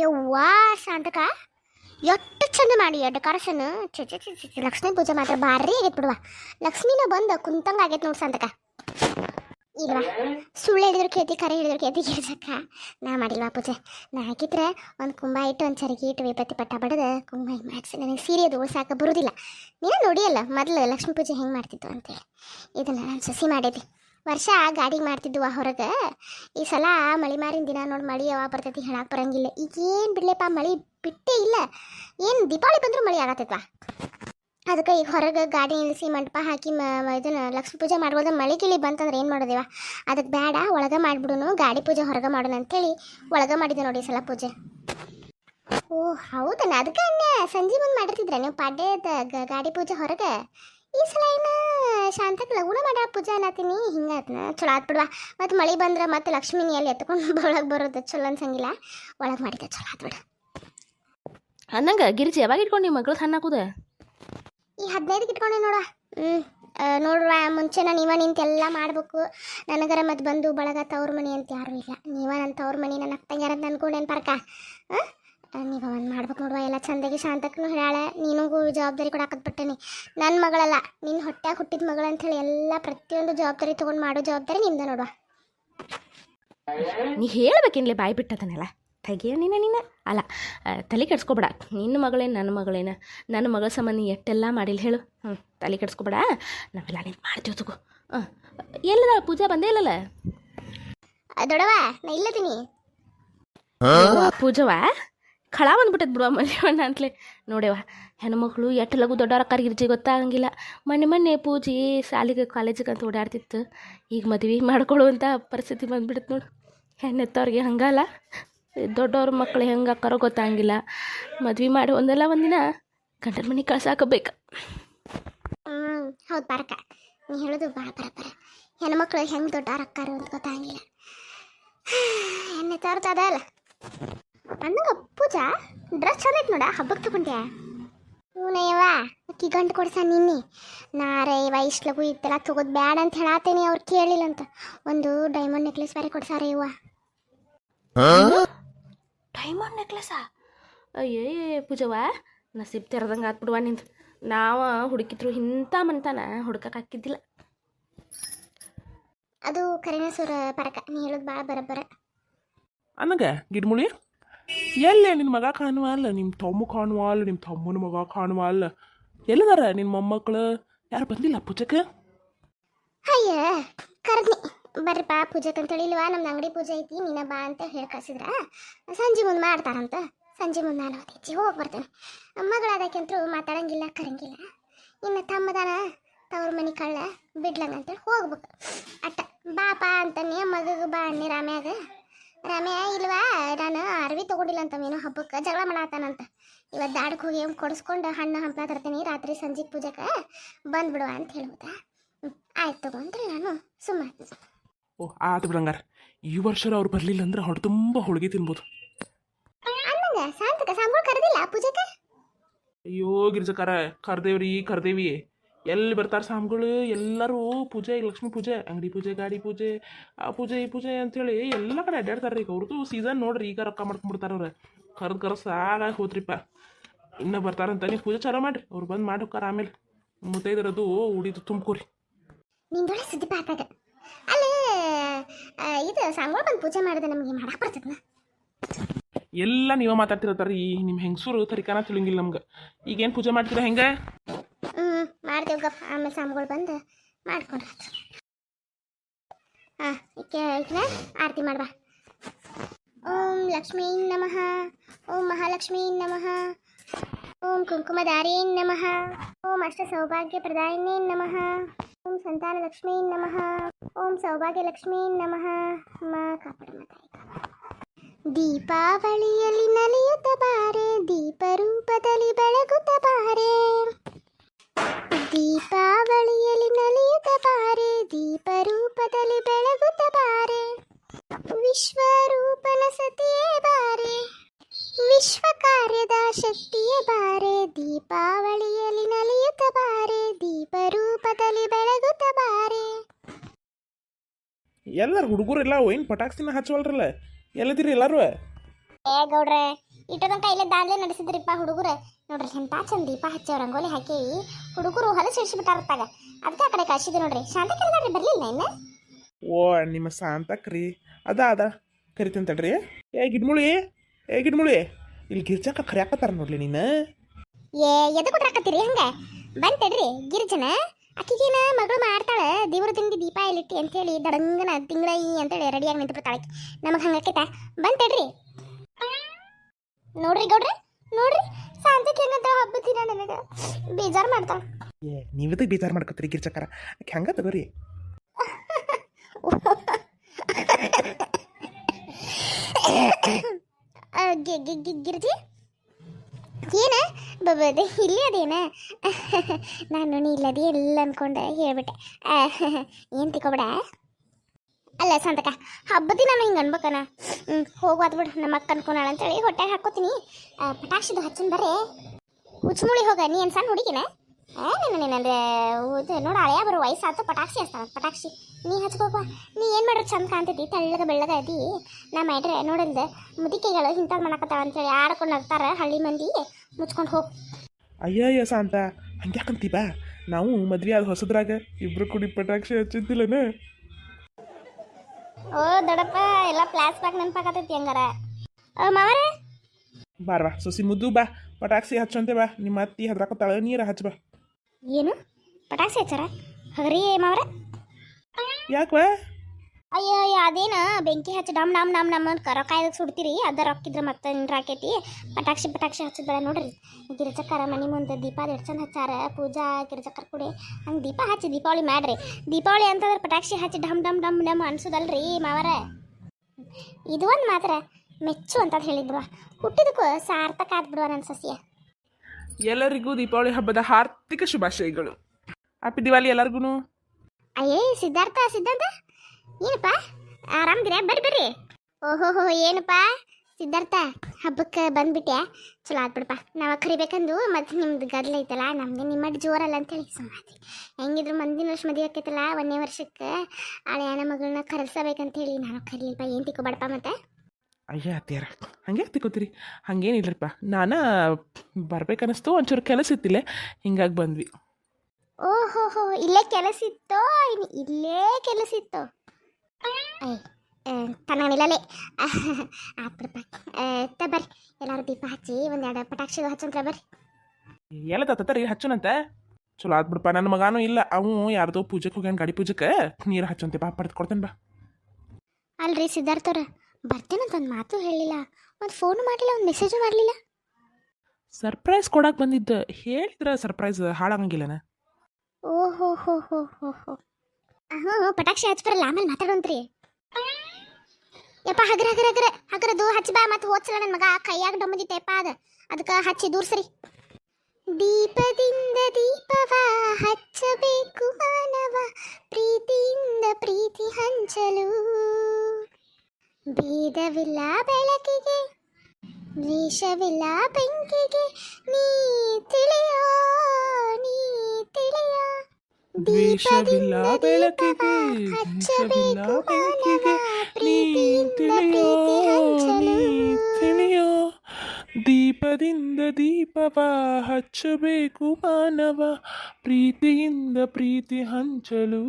ಯವ್ವಾ ಶಾಂತಕ. ಎಷ್ಟು ಚಂದ ಮಾಡಿ ಎಡ್ ಕರ್ಸನ್ ಲಕ್ಷ್ಮೀ ಪೂಜೆ ಮಾತ್ರ ಭಾರಿ ಆಗೈತೆ ಬಿಡುವ. ಲಕ್ಷ್ಮೀನ ಬಂದ ಕುಂತಂಗ ಆಗೈತೆ ನೋಡಿ ಸಂತಕ ಇಲ್ವಾ? ಸುಳ್ಳು ಹೇಳಿದ್ರು ಕೇತಿ ಕರೆ ಹೇಳಿದ್ರು ಕೇತಿ ಕೇಳ್ಸಕ್ಕ. ನಾ ಮಾಡಿಲ್ವಾ ಪೂಜೆ? ನಾ ಹಾಕಿದ್ರೆ ಒಂದು ಕುಂಬ ಇಟ್ಟು ಒಂದು ಚರಿಗೆ ಇಟ್ಟು ವಿಪತ್ತಿ ಪಟ್ಟ ಬಡದ ಕುಂಬ ಮಾಡಿಸಿ. ನನಗೆ ಸೀರೆ ಅದು ಉಳ್ಸಾಕ ಬರುವುದಿಲ್ಲ ನೀನು ನೋಡಿಯಲ್ಲ, ಮೊದಲು ಲಕ್ಷ್ಮೀ ಪೂಜೆ ಹೆಂಗೆ ಮಾಡ್ತಿತ್ತು ಅಂತೇಳಿ. ಇದನ್ನು ನಾನು ಸಸಿ ಮಾಡೈತಿ ವರ್ಷ ಗಾಡಿ ಮಾಡ್ತಿದ್ವ ಹೊರಗೆ. ಈ ಸಲ ಮಳಿ ಮಾರಿನ ದಿನ ನೋಡಿ ಮಳಿ ಯಾವಾಗ ಬರ್ತೈತಿ ಹೇಳಕ್ಕೆ ಬರಂಗಿಲ್ಲ. ಈಗೇನು ಬಿಡ್ಲೆಪ್ಪ ಮಳಿ ಬಿಟ್ಟೇ ಇಲ್ಲ. ಏನು ದೀಪಾವಳಿ ಬಂದರೂ ಮಳಿ ಆಗತ್ತೈತ್ವಾ? ಅದಕ್ಕೆ ಈಗ ಹೊರಗೆ ಗಾಡಿ ನಿಲ್ಲಿಸಿ ಮಂಟಪ ಹಾಕಿ ಮ ಇದನ್ನು ಲಕ್ಷ್ಮೀ ಪೂಜೆ ಮಾಡ್ಬೋದು ಮಳೆ ಗಿಳಿ ಬಂತಂದ್ರೆ ಏನು ಮಾಡೋದೇವ? ಅದಕ್ಕೆ ಬೇಡ ಒಳಗೆ ಮಾಡಿಬಿಡುನು, ಗಾಡಿ ಪೂಜೆ ಹೊರಗೆ ಮಾಡೋಣ ಅಂತೇಳಿ ಒಳಗೆ ಮಾಡಿದೆ ನೋಡಿ ಸಲ ಪೂಜೆ. ಓ ಹೌದಣ್ಣ ಅದಕ್ಕೆ ಸಂಜೆ ಮುಂದೆ ಮಾಡಿರ್ತಿದ್ರೆ ನೀವು ಪಾಡ್ಯದ ಗಾಡಿ ಪೂಜೆ ಹೊರಗೆ? ಈ ಸಲ ಏನು ಶಾಂತಕ್ಕೆ ಲಗುಣ ಮಾಡ ಪೂಜಾತಿನಿ ಹಿಂಗೆ ಹಿಂಗಾತ್ನ ಚಲೋ ಆತ್ ಬಿಡ್ವಾ. ಮತ್ತು ಮಳೆ ಬಂದ್ರೆ ಮತ್ತೆ ಲಕ್ಷ್ಮೀನಿ ಎಲ್ಲಿ ಎತ್ಕೊಂಡು ಒಳಗೆ ಬರೋದು ಚಲೋ ಅನ್ಸಂಗಿಲ್ಲ. ಒಳಗೆ ಮಾಡಿದ್ದೆ ಚಲೋ ಆತ್ ಅನ್ನಂಗೆ ಅನ್ನಂಗ ಗಿರಿಜಿ ಯಾವಾಗ ಇಟ್ಕೊಂಡು ನಿಮ್ಮ ಮಗಳು ಸಣ್ಣ ಹಾಕುದ? ಈ ಹದಿನೈದಕ್ಕೆ ಇಟ್ಕೊಂಡೆ ನೋಡುವ. ಹ್ಞೂ ಮುಂಚೆ ನಾನು ನೀವ ನಿಂತೆಲ್ಲ ಮಾಡಬೇಕು. ನನಗರ ಮತ್ತು ಬಂದು ಬಳಗ ತವ್ರ ಮನೆ ಅಂತ ಯಾರು ಇಲ್ಲ. ನೀವ ನನ್ನ ತವ್ರ ಮನೆ ನನ್ನ ಅಕ್ಕಂಗಾರ ಅಂತ ಅನ್ಕೊಂಡೇನು ಪರ್ಕ. ಹಾಂ? ನೀವ ಒಂದು ಮಾಡ್ಬೇಕು ನೋಡುವ ಎಲ್ಲ ಚಂದಾಗಿ ಶಾಂತಕ್ಕೂ ಹೇಳಾಳೆ ನೀನಿಗೂ ಜವಾಬ್ದಾರಿ ಕೊಡಾಕತ್ ಬಿಟ್ಟೇನಿ. ನನ್ನ ಮಗಳಲ್ಲ ನಿನ್ನ ಹೊಟ್ಯಾಗ ಹುಟ್ಟಿದ ಮಗಳು ಹೇಳಿ ಎಲ್ಲ ಪ್ರತಿಯೊಂದು ಜವಾಬ್ದಾರಿ ತೊಗೊಂಡು ಮಾಡೋ ಜವಾಬ್ದಾರಿ ನಿಮ್ದು ನೋಡುವ. ನೀ ಹೇಳ್ಬೇಕೇನ್ಲೆ ಬಾಯಿ ಬಿಟ್ಟದನ್ನೆಲ್ಲ? ತೆಗಿಯ ನಿನ್ನ ನಿನ್ನ ಅಲ್ಲ ತಲೆ ಕೆಡ್ಸ್ಕೊಬೇಡ. ನಿನ್ನ ಮಗಳೇನು ನನ್ನ ಮಗಳೇನ? ನನ್ನ ಮಗಳ ಸಂಬಂಧ ಎಟ್ಟೆಲ್ಲ ಎಷ್ಟೆಲ್ಲ ಮಾಡಿಲ್ಲ ಹೇಳು? ಹ್ಞೂ ತಲೆ ಕೆಡ್ಸ್ಕೊಬೇಡ. ನಾವೆಲ್ಲ ನೀನು ಮಾಡ್ತೀವಿ ತಗೋ. ಹಾಂ ಎಲ್ಲದ ಪೂಜಾ ಬಂದೇ ಇಲ್ಲಲ್ಲ? ದೊಡವ ನಾ ಇಲ್ಲದೀನಿ. ಪೂಜವ? ಖಳ ಬಂದ್ಬಿಟ್ಟದ್ ಬಿಡುವ ಮದುವೆ ಅಂತಲೇ. ನೋಡ್ಯವ ಹೆಣ್ಮಕ್ಳು ಎಷ್ಟು ಲಗು ದೊಡ್ಡವ್ರ ಗಿರ್ಜಿ ಗೊತ್ತಾಗಂಗಿಲ್ಲ. ಮೊನ್ನೆ ಮೊನ್ನೆ ಪೂಜೆ ಶಾಲೆಗೆ ಕಾಲೇಜಿಗೆ ಅಂತ ಓಡಾಡ್ತಿತ್ತು. ಈಗ ಮದುವೆ ಮಾಡ್ಕೊಳ್ಳುವಂಥ ಪರಿಸ್ಥಿತಿ ಬಂದ್ಬಿಡುತ್ತೆ ನೋಡು. ಹೆಣ್ಣೆತ್ತವ್ರಿಗೆ ಹಂಗಲ್ಲ. ದೊಡ್ಡವ್ರ ಮಕ್ಳು ಹೆಂಗೆ ಅಕ್ಕಾರೋ ಗೊತ್ತಾಗಂಗಿಲ್ಲ. ಮದ್ವೆ ಮಾಡಿ ಒಂದಲ್ಲ ಒಂದಿನ, ಗಂಡನ ಮನೆ ಕಳ್ಸಾಕಬೇಕು. ಹೌದು ಬರಕ ನೀ ಹೇಳೋದು ಭಾಳ ಬರಬರ ಹೆಣ್ಮಕ್ಳು ಹೆಂಗೆ ದೊಡ್ಡವ್ರ ಅಕ್ಕಾರು ಅಂತ ಗೊತ್ತಾಗಿಲ್ಲ ಹೆಣ್ಣೆತ್ತವ್ರದ್ದು ಅದ ಅಲ್ಲ. ಅಣ್ಣಗ ಪೂಜಾ? ಡ್ರೆಸ್ ಚಲೋ ಐತೆ ನೋಡ ಹಬ್ಬಕ್ಕೆ ತಗೊಂಡೆ ಹ್ಞೂನಯ್ಯವ ಅಕ್ಕಿ ಗಂಟು ಕೊಡ್ಸ ನಿನ್ನೆ. ನಾರೇ ಇವ ಇಷ್ಟ್ಲಗು ಇತ್ತೆಲ್ಲ ತಗೋದು ಬ್ಯಾಡ ಅಂತ ಹೇಳಾತೇನಿ ಅವ್ರು ಕೇಳಿಲ್ಲ ಅಂತ. ಒಂದು ಡೈಮಂಡ್ ನೆಕ್ಲೆಸ್ ಬೇರೆ ಕೊಡ್ಸಾರ ಇವ ಡೈಮಂಡ್ ನೆಕ್ಲೆಸಾ ಅಯ್ಯ ಪೂಜವ್ವ ನಸೀಬ್ ತೆರೆದಂಗೆ ಆತ್ಬಿಡುವ ನಿಂದು. ನಾವು ಹುಡುಕಿದ್ರು ಇಂಥ ಮಂತಾನ ಹುಡ್ಕಕ್ಕೆ ಹಾಕಿದ್ದಿಲ್ಲ. ಅದು ಕರೆನ ಸುರ ಪರಕ ನೀ ಹೇಳೋದು ಭಾಳ ಬರಬ್ಬರ. ಅನ್ನಗ ಗಿಡ್ಮುಳಿ? ಎಲ್ಲೇ ನಿನ್ನ ಮಗ ಕಾಣುವ ಅಲ್ಲ ನಿಮ್ಮ ತಮ್ಮ ಕಾಣುವಲ್ಲ ನಿಮ್ಮ ತಮ್ಮನ ಮಗ ಕಾಣುವಲ್ಲ ಎಲ್ಲದಾರ ನಿನ್ನ ಮೊಮ್ಮಕ್ಕಳು? ಯಾರು ಬಂದಿಲ್ಲ ಪೂಜಕ್ಕೆ ಅಯ್ಯ ಕರ್ದ್ನಿ ಬರ್ರಿ ಬಾ ಪೂಜಕ್ಕೆ ಅಂತೇಳಿ, ಇಲ್ವಾ? ನಮ್ಮ ಅಂಗಡಿ ಪೂಜೆ ಐತಿ, ನೀನ ಬಾ ಅಂತ ಹೇಳಿ ಸಂಜೆ ಮುಂದೆ ಮಾಡ್ತಾರಂತ. ಸಂಜೆ ಮುಂದೆ ನಾನು ಹೆಚ್ಚಿ ಹೋಗಿ ಬರ್ತೇನೆ. ಮಗಳಾದಕ್ಕಂತೂ ಮಾತಾಡಂಗಿಲ್ಲ, ಕರಂಗಿಲ್ಲ. ಇನ್ನು ತಮ್ಮದಾನ ತವ್ರ ಮನೆ ಕಳ್ಳ, ಬಿಡ್ಲಂಗ ಅಂತೇಳಿ ಹೋಗ್ಬೇಕು. ಅಟ್ಟ, ಬಾಪಾ ಅಂತ ನೀ ಮಗಗೆ ಬಾ ಅನ್ನಿ ರಾಮ್ಯಾಗ. ರಾಮ್ಯ ಇಲ್ವಾ? ನಾನು ಅರ್ವಿ ತಗೊಂಡಿಲ್ಲ ಅಂತ ಏನೋ ಹಬ್ಬಕ್ಕೆ. ಜಗಳ ಮಾಡತ್ತಾನಂತ. ಇವತ್ತು ದಾಡಕ್ಕೆ ಹೋಗಿ ಕೊಡಿಸ್ಕೊಂಡು ಹಣ್ಣು ಹಂಪಲ ತರ್ತೀನಿ ರಾತ್ರಿ ಸಂಜೆಗೆ ಪೂಜೆಗೆ ಬಂದ್ಬಿಡುವ ಅಂತ ಹೇಳ್ಬೋದಾ ಆಯ್ತು ತಗೊಂಡ್ರೆ ನಾನು ಸುಮ್ಮನೆ ಓ ಆತು ಬಿಡಂಗಾರ ಈ ವರ್ಷ ಅವ್ರು ಬರಲಿಲ್ಲ ಅಂದ್ರೆ ಹೊಡೆ ತುಂಬ ಹೋಳಿಗೆ ತಿನ್ಬೋದು. ಅನ್ನಂಗ ಶಾಂತಕ ಸಾಂಬಾರು ಕರೆದಿಲ್ಲ ಪೂಜೆಗೆ ಅಯ್ಯೋ ಗಿರ್ಜಕಾರ ಕರ್ದೇವ್ರಿ ಕರ್ದೇವಿ ಎಲ್ಲಿ ಬರ್ತಾರೆ ಸ್ವಾಮಿಗಳು? ಎಲ್ಲರೂ ಪೂಜೆ ಲಕ್ಷ್ಮೀ ಪೂಜೆ ಅಂಗಡಿ ಪೂಜೆ ಗಾಡಿ ಪೂಜೆ ಆ ಪೂಜೆ ಈ ಪೂಜೆ ಅಂತೇಳಿ ಎಲ್ಲ ಕಡೆ ಅಡ್ಡಾಡ್ತಾರೆ ಈಗ. ಅವ್ರದ್ದು ಸೀಸನ್ ನೋಡ್ರಿ ಈಗ ರೊಕ್ಕ ಮಾಡ್ಕೊಂಡ್ಬಿಡ್ತಾರೆ ಅವ್ರು. ಕರ್ದು ಕರ್ದು ಸಾಕಾಗಿ ಹೋತ್ರಿಪ್ಪ ಇನ್ನೂ ಬರ್ತಾರಂತ ನೀವು ಪೂಜೆ ಚಾಲೋ ಮಾಡ್ರಿ. ಅವ್ರು ಬಂದು ಮಾಡಿ ಹೋಗ್ತಾರೆ ಆಮೇಲೆ. ಮುತ್ತೈದರದು ಉಡಿದು ತುಮಕೂರಿ ನಿಂದೊಳೆ ಸುದ್ದಿ ಪಾತಾಗ ಅಲ್ಲೇ ಇದು ಸಾಂಗೋಳ ಬಂದು ಪೂಜೆ ಮಾಡಿದೆ ನಮಗೆ ಮಾಡಕ್ಕೆ ಎಲ್ಲ ನೀವೇ ಮಾತಾಡ್ತಿರತ್ತಾರ ಈ ನಿಮ್ಮ ಹೆಂಗಸೂರು ತರಿಕಾನ ತಿಳಿಂಗಿಲ್ಲ ನಮ್ಗೆ. ಈಗೇನು ಪೂಜೆ ಮಾಡ್ತೀರಾ ಹೆಂಗೆ? ಮಾಡ್ತೇವೆ ಆಮೇಲೆ ಸಾಂಬಾರು ಬಂದು ಮಾಡ್ಕೊಂಡ್ರೆ ಹಾಂ ಕೇಳ್ತೀನಿ ಆರತಿ ಮಾಡ್ಬಾ. ಓಂ ಲಕ್ಷ್ಮೀ ನಮಃ. ಓಂ ಮಹಾಲಕ್ಷ್ಮೀ ನಮಃ. ಓಂ ಕುಂಕುಮಧಾರಿ ನಮಃ. ಓಂ ಅಷ್ಟ ಸೌಭಾಗ್ಯ ಪ್ರದಾಯಿನೇ ನಮಃ. ಓಂ ಸಂತಾನ ಲಕ್ಷ್ಮೀ ನಮಃ. ಓಂ ಸೌಭಾಗ್ಯ ಲಕ್ಷ್ಮೀ ನಮಃ. ಮಾ ಕಾಪಾಡ ದೀಪಾವಳಿಯಲ್ಲಿ ನಲಿಯುತ್ತ ಬಾರೆ ದೀಪ ರೂಪದಲ್ಲಿ ಬೆಳಗುತ್ತ ದೀಪಾವಳಿಯಲ್ಲಿ ನಲಿಯುತ್ತ ಬಾರೆ ದೀಪ ರೂಪದಲ್ಲಿ ಬೆಳಗುತ್ತ ಬಾರೆ ವಿಶ್ವರೂಪನ ಸತಿಯೇ ಬಾರೆ ವಿಶ್ವ ಕಾರ್ಯದ ಶಕ್ತಿಯೇ ಬಾರೆ ದೀಪಾವಳಿಯಲ್ಲಿ ನಲಿಯುತ್ತ ಬಾರೆ ದೀಪ ರೂಪದಲ್ಲಿ ಬೆಳಗುತ್ತ ಬಾರೆ. ಎಲ್ಲರೂ ಹುಡುಗರೆಲ್ಲ ಏನು ಪಟಾಕ್ಸಿನ ಹಚ್ಚವಲ್ರಲ್ಲ ಎಲ್ಲದಿರಿ ಎಲ್ಲರೂ? ಏ ಗೌಡ್ರೆ ಇಟ್ಟೋದಂಕ ಇಲ್ಲೇ ದಾಂಡ್ಲೆ ನಡೆಸಿದ್ರಿಪ್ಪ ಹುಡುಗರು. ನೋಡ್ರಿ ಎಂಥ ಚಂದ ದೀಪ ಹಚ್ಚೇವ್ ರಂಗೋಲಿ ಹಾಕಿ ಹುಡುಗರು ಹೊಲಸು ಇಡ್ಸಿಬಿಟ್ಟಾರತ್ತಾಗ ಅದಕ್ಕೆ ಆ ಕಡೆ ಕಳ್ಸಿದ್ದೆ ನೋಡ್ರಿ. ಶಾಂತ ಕರೆದಾಡ್ರಿ ಬರ್ಲಿಲ್ಲ ಇನ್ನ? ಓ ನಿಮ್ಮ ಸಾಂತಕ್ರಿ ಅದ ಅದ. ಕರಿತೀನಿ ತಡ್ರಿ. ಏ ಗಿಡ್ಮುಳಿ. ಏ ಗಿಡ್ಮುಳಿ. ಇಲ್ಲಿ ಗಿರ್ಜಾಕ ಕರ್ಯಾಕತ್ತಾರ ನೋಡ್ಲಿ ನೀನು. ಏ ಎದ ಕೊಟ್ರಾಕತ್ತೀರಿ ಹಂಗ? ತಡ್ರಿ ಗಿರ್ಜನ. ಆಕಿಗೇನ ಮಗಳು ಮಾಡ್ತಾಳ ದೇವ್ರ ತಿಂಡಿ ದೀಪ ಇಲ್ಲಿಟ್ಟಿ ಅಂತೇಳಿ ದಡಂಗನ ತಿಂಗಳೈ ಅಂತೇಳಿ ರೆಡಿಯಾಗಿ ನಿಂತು ಬಿಡ್ತಾಳೆ ನಮಗೆ ಹಂಗಾಕೈತ ಬಂತಡ್ರಿ ನೋಡ್ರಿ ಗೌಡ್ರಿ ನೋಡ್ರಿ ಶಾಂತಕ್ಕೆ ಹೆಂಗಂತ ಹಬ್ಬ ದಿನ ನನಗೆ ಬೇಜಾರು ಮಾಡ್ತಾ ಏ ನೀವದಕ್ಕೆ ಬೇಜಾರು ಮಾಡ್ಕೊತೀರಿ ಆಕೆ ಹಂಗ ತಗೋರಿ. ಆ, ಗಿ- ಗಿ- ಗಿ- ಗಿರ್ಜಿ? ಏನ? ಬಬದೆ ಇಲ್ಲಿ ಅದೇನ? ನಾನು ನೀ ಇಲ್ಲದೆ ಎಲ್ಲ ಅನ್ಕೊಂಡೆ ಹೇಳ್ಬಿಟ್ಟೆ. ಏನು ತಿಳ್ಕೊಬೇಡ ಅಲ್ಲ ಸಂತಕ, ಹಬ್ಬದ ನಾನು ಹಿಂಗೆ ಅನ್ಬೇಕನ? ಹ್ಞೂ ಹೋಗೋದು ಬಿಡು, ನಮ್ಮ ಅಕ್ಕ ಅನ್ಕೊಳ ಅಂತೇಳಿ ಹೊಟ್ಟೆಗೆ ಹಾಕೋತೀನಿ ಪಟಾಕ್ಷಿದು ಹಚ್ಚನ್ ಬರೇ ಉಚ್ಮುಳಿ ಹೋಗ, ನೀ ಏನು ಸಣ್ಣ ಹುಡುಗಿನ? ನೀನಂದ್ರೆ ಇದು ನೋಡು ಹಳೆಯ ಬರೋ, ವಯಸ್ಸಾತು ಪಟಾಕ್ಷಿ ಹಚ್ತಾನ ಪಟಾಕ್ಷಿ. ನೀ ಹಚ್ಕೋಪ ನೀ ಏನು ಮಾಡ್ರಿ ಚಂದ ಕಾಣ್ತೈತಿ ತೆಳ್ಳಗ ಬೆಳ್ಳಗ ಅದಿ. ನಾ ಮಾಡ್ರೆ ನೋಡಿಲ್ದೆ ಮುದಿಕೆಗಳು ಇಂಥದ್ದು ಮಾಡಕತ್ತಾವ ಅಂತೇಳಿ ಆಡ್ಕೊಂಡು ನಗ್ತಾರ ಹಳ್ಳಿ ಮಂದಿ. ಮುಚ್ಕೊಂಡು ಹೋಗಿ. ಅಯ್ಯಯ್ಯ ಸಾಂತ ಬಾ. ನಾವು ಮದ್ವೆ ಆದ ಹೊಸದ್ರಾಗ ಇಬ್ರು ಕೂಡಿ ಪಟಾಕ್ಷಿ ಹಚ್ಚಿದ್ದಿಲ್ಲನ? ಓ ದಡಪ್ಪ ಎಲ್ಲ ಪ್ಲಾಸ್ ಬ್ಯಾಗ್ ನೆನಪಾಕತೈತಿ ಹಂಗಾರ ಮಾವರ? ಬಾರ್ವಾ ಸೊಸಿ ಮುದ್ದು ಬಾ ಪಟಾಕ್ಸಿ ಹಚ್ಚಂತೆ ಬಾ ನಿಮ್ಮ ಅತ್ತಿ ಹದ್ರಾಕೊತ್ತಾಳ ನೀರ ಹಚ್ಚ ಬಾ. ಏನು? ಪಟಾಕ್ಸಿ ಹಚ್ಚಾರ? ಹಗರಿ ಮಾವರ. ಯಾಕವಾ ಅಯ್ಯೋ ಅಯ್ಯೋ ಅದೇನ? ಬೆಂಕಿ ಹಚ್ಚಿ ಡಮ್ ಡಮ್ ಡಮ್ ಡಮ್ ಅಂತ ರೊಕ್ಕ ಸುಡ್ತೀರಿ? ಅದ ರೊಕ್ಕಿದ್ರೆ ಮತ್ತೆ ಆಕೈತಿ. ಪಟಾಕ್ಷಿ ಪಟಾಕ್ಷಿ ಹಚ್ಚಿದ್ರ ನೋಡ್ರಿ. ಗಿರಿಜಕ್ಕರ ಮನೆ ಮುಂದೆ ದೀಪ ಎಷ್ಟು ಚಂದ ಹಚ್ಚಾರ. ಪೂಜಾ ಗಿರಿಜಕ್ಕರ ಕೂಡಿ. ಹಂಗೆ ದೀಪ ಹಚ್ಚಿ ದೀಪಾವಳಿ ಮಾಡ್ರಿ. ದೀಪಾವಳಿ ಅಂತಂದ್ರೆ ಪಟಾಕ್ಷಿ ಹಚ್ಚಿ ಡಮ್ ಡಮ್ ಡಮ್ ಡಮ್ ಅನ್ಸೋದಲ್ರಿ ಮಾವರ. ಇದು ಒಂದು ಮಾತ್ರ ಮೆಚ್ಚು ಅಂತ ಹೇಳಿದ್ರು ಹುಟ್ಟಿದಕ್ಕೂ ಸಾರ್ಥಕ ಆದ್ಬಿಡುವ ನನ್ನ ಸಸ್ಯ. ಎಲ್ಲರಿಗೂ ದೀಪಾವಳಿ ಹಬ್ಬದ ಹಾರ್ದಿಕ ಶುಭಾಶಯಗಳು. ಹ್ಯಾಪಿ ದಿವಾಲಿ ಎಲ್ಲರಿಗೂ ಅಯ್ಯೇ ಸಿದ್ಧಾರ್ಥ ಸಿದ್ಧಾಂತ ಏನಪ್ಪ? ಆರಾಮದಿರ? ಬರ್ರಿ ಬರ್ರಿ. ಓಹೋಹೋ ಏನಪ್ಪ? ಸಿದ್ಧಾರ್ಥ ಹಬ್ಬಕ್ಕೆ ಬಂದ್ಬಿಟ್ಟೆ ಚಲೋ ಆತ್ಬಿಡಪ್ಪ ನಾವು ಕರಿಬೇಕಂದು ಮತ್ತೆ ನಿಮ್ದು ಗದ್ಲ ಐತಲ್ಲ ನಮ್ಗೆ ನಿಮ್ಮಟ್ಟು ಜೋರಲ್ಲ ಅಂತೇಳಿ ಸುಮಾತಿ ಹೆಂಗಿದ್ರು ಮಂದಿನ ವರ್ಷ ಮದುವೆ ಆಕೈತಲ್ಲ ಒಂದನೇ ವರ್ಷಕ್ಕೆ ಹಳೆಯನ ಮಗಳನ್ನ ಕರೆಸಬೇಕಂತ ಹೇಳಿ ನಾನು ಕರೀಲಿಪ್ಪ ಏನು ತಿಕ್ಕೋಬೇಡಪ್ಪ ಮತ್ತೆ? ಅಯ್ಯ ಅತ್ತಿಯರ ಹಂಗೆ ತಿಕ್ಕೋತೀರಿ? ಹಂಗೇನಿಲ್ಲರಪ್ಪ. ನಾನು ಬರ್ಬೇಕನ್ನಿಸ್ತು ಒಂಚೂರು ಕೆಲಸ ಇತ್ತಿಲ್ಲ ಹಿಂಗಾಗಿ ಬಂದ್ವಿ. ಓಹೋಹೋ ಇಲ್ಲೇ ಕೆಲಸ ಇತ್ತೋ ಇಲ್ಲೇ ಕೆಲಸ ಇತ್ತೋ? ತನ್ನಣಿಲ್ಲೇ ಆತ್ಬಿಡಪ್ಪ ತ ಬರ್ರಿ. ಎಲ್ಲರೂ ದೀಪ ಹಚ್ಚಿ ಒಂದೆರಡು ಪಟಾಕ್ಷಿ ಹಚ್ಚಂತ್ರ ಬರ್ರಿ. ಎಲ್ಲ ತತ್ತರಿ ಹಚ್ಚನಂತೆ. ಚಲೋ ಆತ್ ಬಿಡಪ್ಪ ನನ್ನ ಮಗಾನು ಇಲ್ಲ. ಅವು ಯಾರ್ದೋ ಪೂಜೆಗೆ ಹೋಗ್ಯಾನ ಗಾಡಿ ಪೂಜೆಕ ನೀರು ಹಚ್ಚಂತೆ ಬಾ ಪಡೆದು ಕೊಡ್ತೇನೆ ಬಾ. ಅಲ್ರಿ ಸಿದ್ಧಾರ್ಥವ್ರ ಬರ್ತೇನಂತ ಒಂದು ಮಾತು ಹೇಳಿಲ್ಲ. ಒಂದು ಫೋನ್ ಮಾಡಲಿಲ್ಲ ಒಂದು ಮೆಸೇಜು ಮಾಡಲಿಲ್ಲ. ಸರ್ಪ್ರೈಸ್ ಕೊಡಕ್ಕೆ ಬಂದಿದ್ದು. ಹೇಳಿದ್ರ ಸರ್ಪ್ರೈಸ್ ಹಾಳಾಗಂಗಿಲ್ಲನ? ಓಹೋ ಹೋ ಹೋ ಹೋ ಹೋ. ಹ್ಞೂ ಹ್ಞೂ ಪಟಾಕ್ಷಿ ಹಚ್ಬರಲ್ಲ ಆಮೇಲೆ ಮಾತಾಡೋಂತ್ರಿ ಯಪ್ಪ ಹಗ್ರ ಹಗ್ರ ಹಗ್ರ. ಹಗ್ರದು ಹಚ್ಚಿ ಬಾ ಮತ್ತೆ ಓದ್ಸಲ ನನ್ನ ಮಗ ಕೈಯಾಗ ಡೊಮ್ಮದಿತ್ತಪ್ಪ ಅದ. ಅದಕ್ಕೆ ಹಚ್ಚಿ ದೂರ ಸರಿ. ದೀಪದಿಂದ ದೀಪವ ಹಚ್ಚಬೇಕು ಮಾನವ. ಪ್ರೀತಿಯಿಂದ ಪ್ರೀತಿ ಹಂಚಲು. ಭೇದವಿಲ್ಲ ಬೆಳಕಿಗೆ ವೇಷವಿಲ್ಲ ಬೆಂಕಿಗೆ. ನೀ ತಿಳಿಯ ನೀ ತಿಳಿಯ. ದ್ವೇಷವಿಲ್ಲ ಬೆಳಕಿಗೆ ಹಚ್ಚಬೇಕು ಮಾನವ. ನೀ ತಿಳಿಯೋ ನೀ ತಿಳಿಯೋ ದೀಪದಿಂದ ದೀಪವ ಹಚ್ಚಬೇಕು ಮಾನವ ಪ್ರೀತಿಯಿಂದ ಪ್ರೀತಿ ಹಂಚಲು